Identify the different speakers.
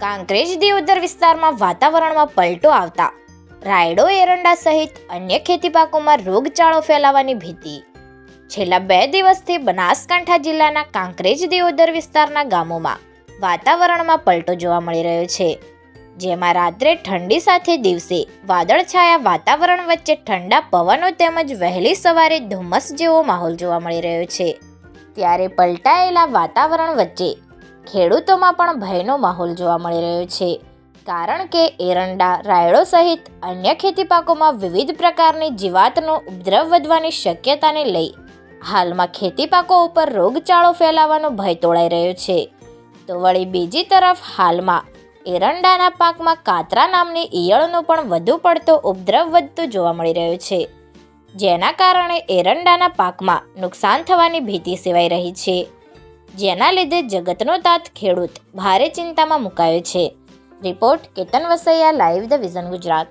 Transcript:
Speaker 1: કાંકરેજ દેવદર વિસ્તારમાં વાતાવરણમાં પલટો આવતા. રાયડો, એરંડા સહિત અન્ય ખેતી પાકોમાં રોગચાળો ફેલાવાની ભીતિ. છેલ્લા બે દિવસથી બનાસકાંઠા જિલ્લાના કાંકરેજ દિયોદર વિસ્તારના ગામોમાં વાતાવરણમાં પલટો જોવા મળી રહ્યો છે. જેમાં રાત્રે ઠંડી સાથે દિવસે વાદળછાયા વાતાવરણ વચ્ચે ઠંડા પવનો તેમજ વહેલી સવારે ધુમ્મસ જેવો માહોલ જોવા મળી રહ્યો છે. ત્યારે પલટાયેલા વાતાવરણ વચ્ચે ખેડૂતોમાં પણ ભયનો માહોલ જોવા મળી રહ્યો છે. કારણ કે એરંડા, રાયડો સહિત અન્ય ખેતી પાકોમાં વિવિધ પ્રકારની જીવાતનો ઉપદ્રવ વધવાની શક્યતાને લઈ હાલમાં ખેતી પાકો ઉપર રોગચાળો ફેલાવાનો ભય તોળાઈ રહ્યો છે. તો વળી બીજી તરફ હાલમાં એરંડાના પાકમાં કાતરા નામની ઈયળનો પણ વધુ પડતો ઉપદ્રવ વધતો જોવા મળી રહ્યો છે. જેના કારણે એરંડાના પાકમાં નુકસાન થવાની ભીતિ સેવાઈ રહી છે. જેના લીધે જગતનો તાત ખેડૂત ભારે ચિંતામાં મુકાયો છે. Report Ketan Vasaiya live the vision Gujarat.